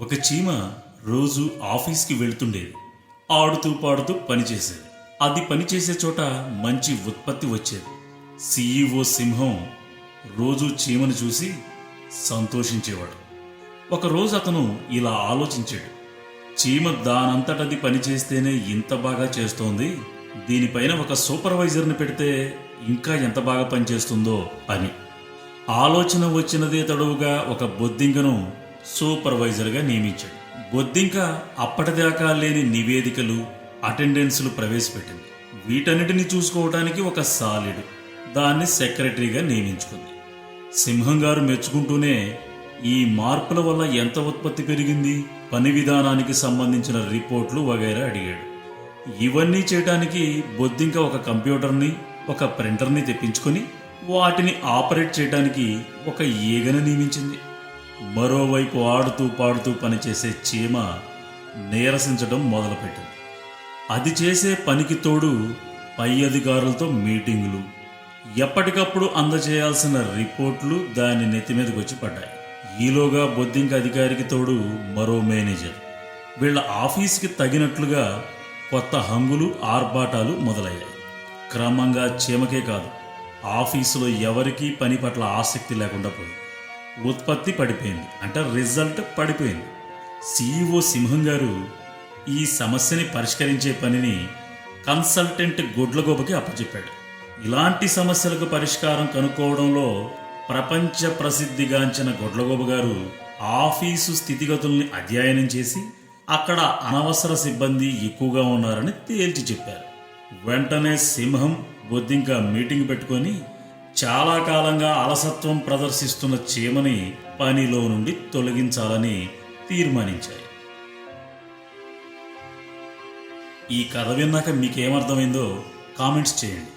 ఒక చీమ రోజు ఆఫీస్కి వెళ్తుండేది. ఆడుతూ పాడుతూ పనిచేసేది. అది పనిచేసే చోట మంచి ఉత్పత్తి వచ్చేది. సీఈఓ సింహం రోజు చీమను చూసి సంతోషించేవాడు. ఒకరోజు అతను ఇలా ఆలోచించాడు. చీమ దానంతటది పనిచేస్తేనే ఇంత బాగా చేస్తోంది. దీనిపైన ఒక సూపర్వైజర్ని పెడితే ఇంకా ఎంత బాగా పనిచేస్తుందో అని. ఆలోచన వచ్చినదే తడువుగా ఒక బొద్దింకను సూపర్వైజర్గా నియమించాడు. బొద్దింక అప్పటిదాకా లేని నివేదికలు అటెండెన్స్లు ప్రవేశపెట్టింది. వీటన్నిటిని చూసుకోవడానికి ఒక సాలిడ్. దాన్ని సెక్రటరీగా నియమించుకుంది. సింహం గారు మెచ్చుకుంటూనే ఈ మార్పుల వల్ల ఎంత ఉత్పత్తి పెరిగింది? పని విధానానికి సంబంధించిన రిపోర్ట్లు వగైరా అడిగాడు. ఇవన్నీ చేయడానికి బొద్దింక ఒక కంప్యూటర్ని ఒక ప్రింటర్ని తెప్పించుకొని వాటిని ఆపరేట్ చేయడానికి ఒక ఈగను నియమించింది. మరోవైపు ఆడుతూ పాడుతూ పనిచేసే చీమ నీరసించడం మొదలుపెట్టింది. అది చేసే పనికి తోడు పై అధికారులతో మీటింగులు ఎప్పటికప్పుడు అందజేయాల్సిన రిపోర్ట్లు దాని నెత్తి మీదకి వచ్చి పడ్డాయి. ఈలోగా బొద్దింక అధికారికి తోడు మరో మేనేజర్. వీళ్ళ ఆఫీస్కి తగినట్లుగా కొత్త హంగులు ఆర్భాటాలు మొదలయ్యాయి. క్రమంగా చీమకే కాదు ఆఫీసులో ఎవరికీ పని పట్ల ఆసక్తి లేకుండా పోయింది. ఉత్పత్తి పడిపోయింది. అంటే రిజల్ట్ పడిపోయింది. సిఇఓ సింహం గారు ఈ సమస్యని పరిష్కరించే పనిని కన్సల్టెంట్ గొడ్లగోబకి అప్పచెప్పాడు. ఇలాంటి సమస్యలకు పరిష్కారం కనుక్కోవడంలో ప్రపంచ ప్రసిద్ధిగాంచిన గొడ్లగోబ గారు ఆఫీసు స్థితిగతుల్ని అధ్యయనం చేసి అక్కడ అనవసర సిబ్బంది ఎక్కువగా ఉన్నారని తేల్చి చెప్పారు. వెంటనే సింహం బొద్దింక మీటింగ్ పెట్టుకొని చాలా కాలంగా అలసత్వం ప్రదర్శిస్తున్న చీమని పనిలో నుండి తొలగించాలని తీర్మానించాయి. ఈ కథ విన్నాక మీకేమర్థమైందో కామెంట్స్ చేయండి.